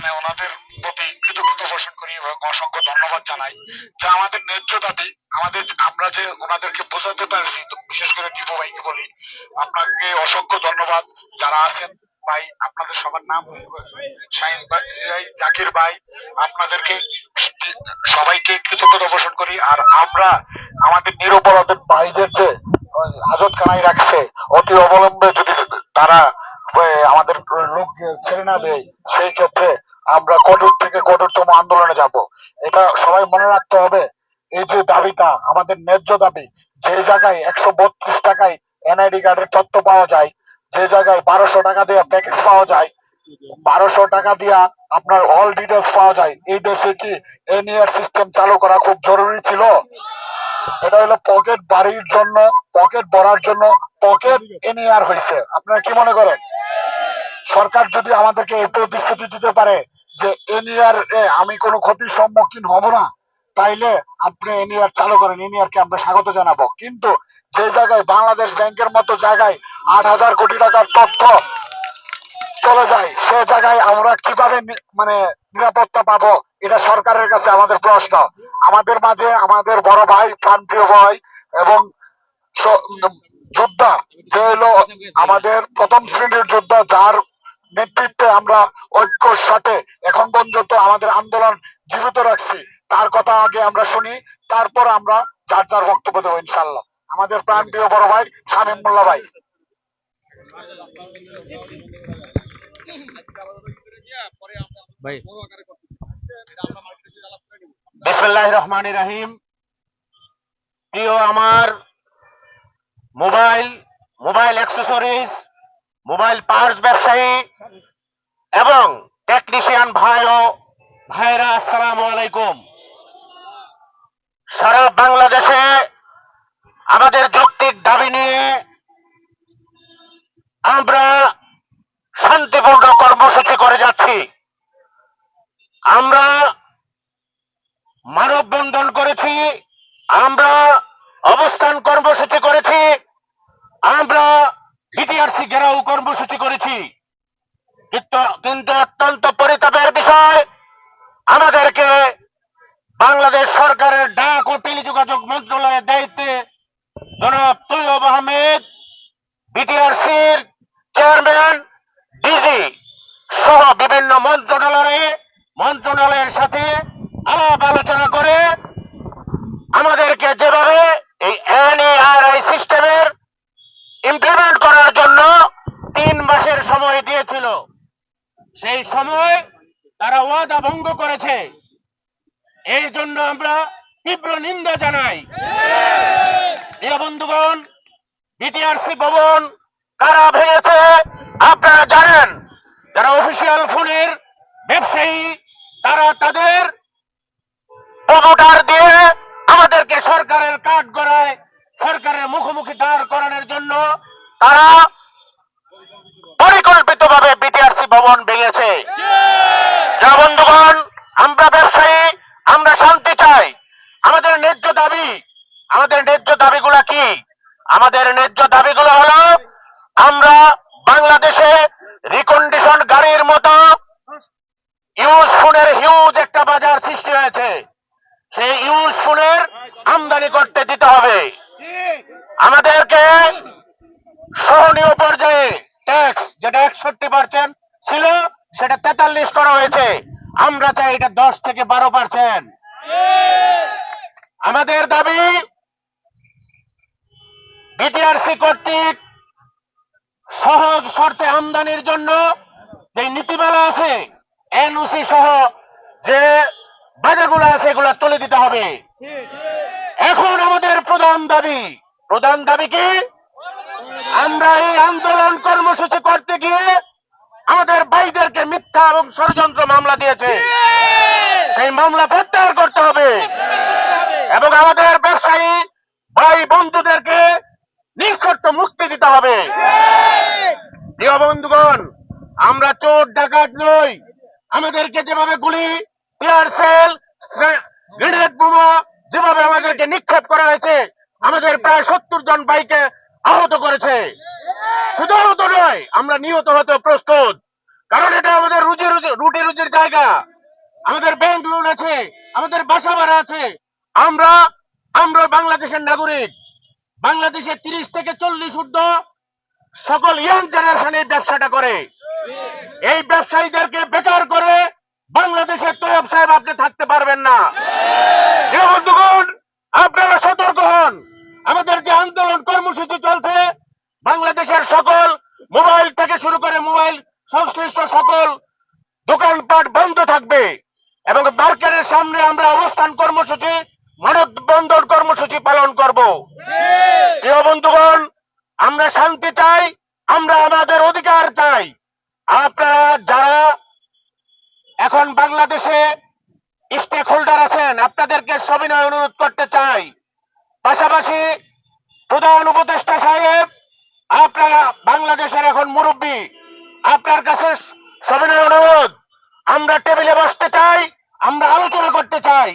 মানে ওনাদের প্রতি কৃতজ্ঞতা পোষণ করি এবং অসংখ্য ধন্যবাদ জানাই যে আমাদের ন্যায্য দাবি আমাদের আমরা যে ওনাদেরকে বোঝাতে পারছি বিশেষ করে দীপু ভাইকে বলি, আপনাকে অসংখ্য ধন্যবাদ। যারা আছেন, ভাই, আপনাদের সবার নাম শাহিন ভাই জাকির ভাই, আপনাদেরকে সবাইকে কৃতজ্ঞতা পোষণ করি। আর আমরা আমাদের নিরপরাধের ভাইদের যে হাজত খানায় রাখছে, অতি অবলম্বে যদি তারা আমাদের লোক ছেড়ে না দেয়, সেই ক্ষেত্রে আমরা কঠোর থেকে কঠোরতম আন্দোলনে যাব। এটা সবাই মনে রাখতে হবে। এই যে দাবিটা, আমাদের ন্যায্য দাবি, যে জায়গায় একশো বত্রিশ টাকায় এনআইডি কার্ডের তথ্য পাওয়া যায়, যে জায়গায় বারোশো টাকা দিয়ে প্যাকেজ পাওয়া যায়, বারোশো টাকা দিয়া আপনার অল ডিটেলস পাওয়া যায়। এই দেশে কি এনইআর সিস্টেম চালু করা খুব জরুরি ছিল? এটা হলো পকেট বাড়ির জন্য পকেট ভরার জন্য পকেট এনইআর হয়েছে আপনারা কি মনে করেন? সরকার যদি আমাদেরকে এই প্রতিশ্রুতি দিতে পারে যে এনইআর এ আমি কোনো ক্ষতির সম্মুখীন হব না, তাইলে আপনি এনইআর চালু করেন এনইআর কে আমরা স্বাগত জানাব। কিন্তু যে জায়গায় বাংলাদেশ ব্যাংকের মতো জায়গায় আট হাজার কোটি টাকার তথ্য চলে যায়, সে জায়গায় আমরা কীভাবে মানে নিরাপত্তা পাবো, এটা সরকারের কাছে আমাদের প্রশ্ন। আমাদের মাঝে আমাদের বড় ভাই প্রান্তীয় ভাই এবং যোদ্ধা, যে হলো আমাদের প্রথম শ্রেণির যোদ্ধা, যার নেতৃত্বে আমরা ঐক্যর সাথে এখন পর্যন্ত আমাদের আন্দোলন জীবিত রাখছি। তার কথা আগে আমরা শুনি তারপর আমরা যার যার বক্তব্য দেবো ইনশাল্লাহ আমাদের প্রাণপ্রিয় বড় ভাই শামীম মোল্লা ভাই। ভাই। বিসমুল্লাহ রহমান রাহিম। প্রিয় আমার mobile mobile accessories mobile parts ব্যবসায়ী এবং টেকনিশিয়ান ভাই ও ভাইরা আসসালামু আলাইকুম। সারা বাংলাদেশে আমাদের যৌক্তিক দাবি নিয়ে আমরা শান্তিপূর্ণ কর্মসূচি করে যাচ্ছি। আমরা মানববন্ধন করেছি, আমরা অবস্থান কর্মসূচি করেছি, আমরা বিটিআরসি ঘেরাও কর্মসূচি করেছি। কিন্তু অত্যন্ত পরিতাপের বিষয়, আমাদেরকে বাংলাদেশ সরকারের ডাক ও টেলিযোগাযোগ মন্ত্রণালয়ের দায়িত্বে জনাব তৈয়ব আহমেদ, বিটিআরসির চেয়ারম্যান, ডিজি সহ বিভিন্ন মন্ত্রণালয়ে, মন্ত্রণালয়ের সাথে আলাপ আলোচনা করে আমাদেরকে যেভাবে এই এনএআরআই সিস্টেমের ইমপ্লিমেন্ট সেই সময় তারা ওয়াদা ভঙ্গ করেছে। এই জন্য আমরা তীব্র নিন্দা জানাই। বন্ধুগণ, বিটিআরসি ভবন কারা ভেঙেছে আপনারা জানেন। যারা অফিসিয়াল ফোনের ব্যবসায়ী, তারা তাদের প্রমোটার দিয়ে আমাদেরকে সরকারের কাঠ গড়ায়, সরকারের মুখোমুখি দাঁড় করানোর জন্য তারা পরিকল্পিতভাবে বিটিআরসি ভবন ভেঙেছে যা বন্ধুগণ আমরা ব্যবসায়ী আমরা শান্তি চাই আমাদের ন্যায্য দাবি আমাদের ন্যায্য দাবিগুলা কি আমাদের ন্যায্য দাবিগুলো হলো আমরা বাংলাদেশে রিকন্ডিশন গাড়ির মতো ইউজ ফোনের হিউজ একটা বাজার সৃষ্টি হয়েছে। সেই ইউজ ফোনের আমদানি করতে দিতে হবে। আমাদেরকে সহনীয় পর্যায়ে ট্যাক্স যেটা একষট্টি পার্সেন্ট ছিল সেটা তেতাল্লিশ করা হয়েছে। আমরা চাই এটা দশ থেকে বারো পার্সেন্ট আমাদের দাবি বিটিআরসি কর্তৃক সহজ শর্তে আমদানির জন্য যে নীতিমালা আছে এনওসি সহ যে বাজারগুলো আছে এগুলো তুলে দিতে হবে। এখন আমাদের প্রধান দাবি প্রধান দাবি কি? আমরা এই আন্দোলন কর্মসূচি করতে গিয়ে আমাদের ভাইদেরকে মিথ্যা এবং ষড়যন্ত্র মামলা দিয়েছে। সেই মামলা প্রত্যাহার করতে হবে। এবং আমাদের ব্যবসায়ী ভাই বন্ধুদেরকে নিঃশর্ত মুক্তি দিতে হবে। প্রিয় বন্ধুগণ, আমরা চোর ডাকাত নই। আমাদেরকে যেভাবে গুলি টিয়ার সেল গ্রেনেড বোমা যেভাবে আমাদেরকে নিক্ষেপ করা হয়েছে, আমাদের প্রায় সত্তর জন ভাইকে আহত করেছে। শুধু আহত নয়, আমরা নিহত হতে প্রস্তুত। কারণ এটা আমাদের রুজি রুটি রুজির জায়গা। আমাদের ব্যাংক লোন আছে, আমাদের বাসা ভাড়া আছে। আমরা আমরা বাংলাদেশের নাগরিক। বাংলাদেশে তিরিশ থেকে চল্লিশ ঊর্ধ্ব সকল ইয়াং জেনারেশন এই ব্যবসাটা করে। এই ব্যবসায়ীদেরকে বেকার করে বাংলাদেশের তৈয়ব সাহেব আপনি থাকতে পারবেন না। আপনারা সতর্ক হন। আমাদের যে আন্দোলন কর্মসূচি চলছে, বাংলাদেশের সকল মোবাইল থেকে শুরু করে মোবাইল সংশ্লিষ্ট সকল দোকানপাট বন্ধ থাকবে এবং মার্কেটের সামনে আমরা অবস্থান কর্মসূচি, মানববন্ধন কর্মসূচি পালন করব প্রিয় বন্ধুগণ আমরা শান্তি চাই আমরা আমাদের অধিকার চাই আপনারা যারা এখন বাংলাদেশে স্টেক আছেন আপনাদেরকে সবিনয় অনুরোধ করতে চাই। পাশাপাশি প্রধান উপদেষ্টা সাহেব, আপনারা বাংলাদেশের এখন মুরব্বী, আপনার কাছে সবিনয় অনুরোধ। আমরা টেবিলে বসতে চাই, আমরা আলোচনা করতে চাই।